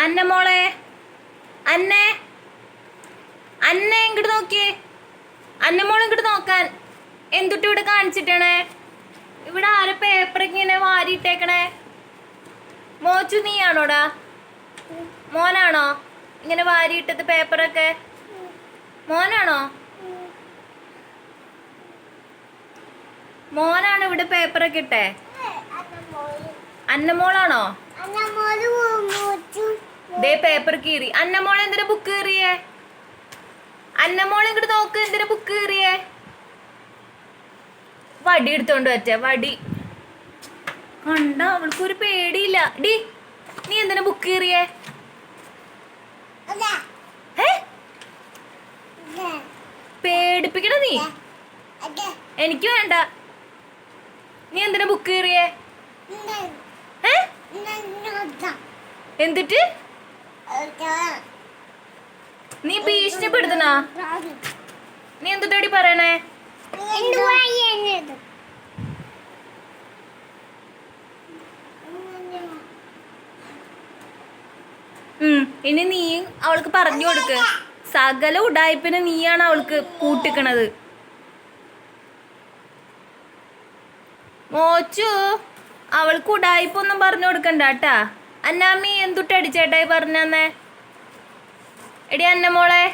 അന്ന മോളെ. അന്നെ. അന്നെ ഇങ്ങോട്ട് നോക്കിയേ. അന്ന മോളെ ഇങ്ങോട്ട് നോക്കാൻ. എന്തുട്ട് ഇവിടെ കാണിച്ചിട്ടണേ? ഇവിടെ ആരെ പേപ്പർ ഇങ്ങനെ വാരിയിട്ടേക്കണേ? മോച്ചു നീയാണോടാ? മോനാണോ? ഇങ്ങനെ വാരിയിട്ടത് പേപ്പറൊക്കെ മോനാണോ? മോനാണ് ഇവിടെ പേപ്പറൊക്കെ ഇട്ടേ? അന്നമോളാണോ പേപ്പർ കീറി. അന്നമോൾ എന്തിനാ ബുക്ക് കീറിയേ? അന്നമോൾ ഇങ്ങോട്ട് നോക്ക് എന്തിനാ ബുക്ക് കീറിയേ? വടി എടുത്തോണ്ട് പറ്റ വടി. കണ്ട അവൾക്ക് ഒരു പേടിയില്ല. ഡി നീ എന്തിനാ ബുക്ക് കീറിയേ? പേടിപ്പിക്കണ നീ? എനിക്ക് വേണ്ട. നീ എന്തിനാ ബുക്ക് കീറിയേ? എന്തിട്ട്? നീ ഭീഷണിപ്പെടുത്തണ നീ എന്തുട്ടാടി പറയണേ? ഇനി നീ അവൾക്ക് പറഞ്ഞു കൊടുക്ക്. സകല ഉടായ്പിന് നീയാണ് അവൾക്ക് കൂട്ടിക്കണത്. മോച്ചു അവൾക്ക് ഉടായ്പൊന്നും പറഞ്ഞു കൊടുക്കണ്ട കേട്ടാ. അന്നാമ്മി എന്തുട്ടടിച്ചേട്ടായി പറഞ്ഞന്നേ? പറഞ്ഞേ എടി അന്നമോളെ.